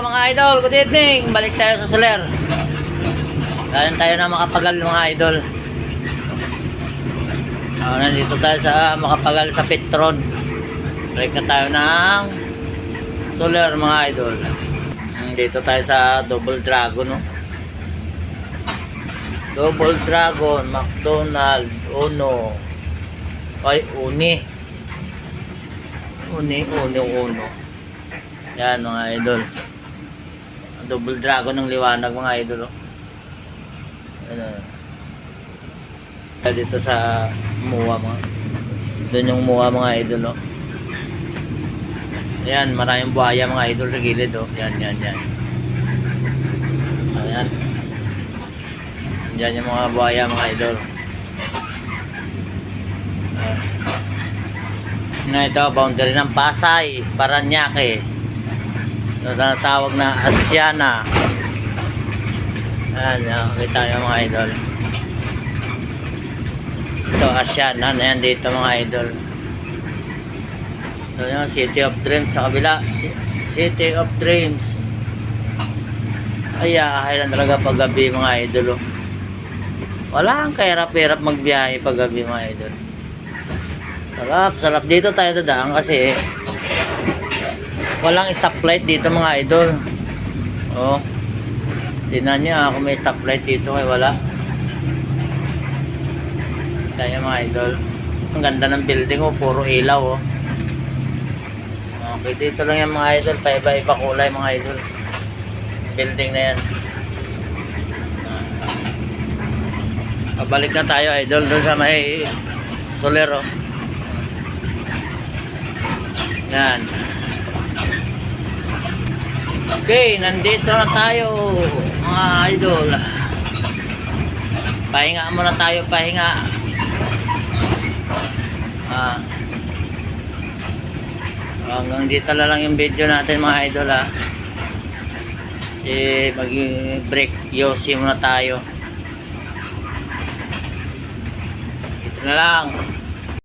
mga idol, good evening. Balik tayo sa Soler. Dahil tayo na makapagal mga idol. Ah, nandito tayo sa makapagal sa Petron. Balik na tayo ng Soler mga idol. Dito tayo sa Double Dragon no. Double Dragon, McDonald, Uno. Ay, Uni. Uni, Uni, Uno. Yan mga idol. Double Dragon ng liwanag mga idol. Oh. Ano. Dito sa Muwa mga. Doon yung Muwa mga idol. Oh. Ayan, maraming buhaya mga idol sa gilid. Oh. Yan, yan, yan. Ayan. Diyan yung mga buhaya mga idol. Ah. Na ito, boundary ng Pasay, Paranaque. Na na Asiana. Ayan, nakakita yung mga idol. Ito, Asiana na yan dito mga idol. Ito yung City of Dreams sa kabila. City of Dreams. Ay, ahay talaga pag gabi mga idol. Oh. Wala ang kahirap-hirap magbiyahe pag gabi mga idol. Sarap, sarap. Dito tayo dadaan kasi walang stoplight dito mga idol. Oh. Tingnan niyo ako may stoplight dito kaya wala. Tayo mga idol. Ang ganda ng building oh, puro ilaw oh. Okay, dito lang yan mga idol. Paiba-iba kulay mga idol. Building na yan. Ah. Pabalik na tayo idol doon sa may Solero. Yan. Okay, nandito na tayo mga idol. Pahinga muna tayo, pahinga. Ah. Hanggang dito na lang yung video natin mga idol ha. Kasi mag-break yosi muna tayo. Ito na lang.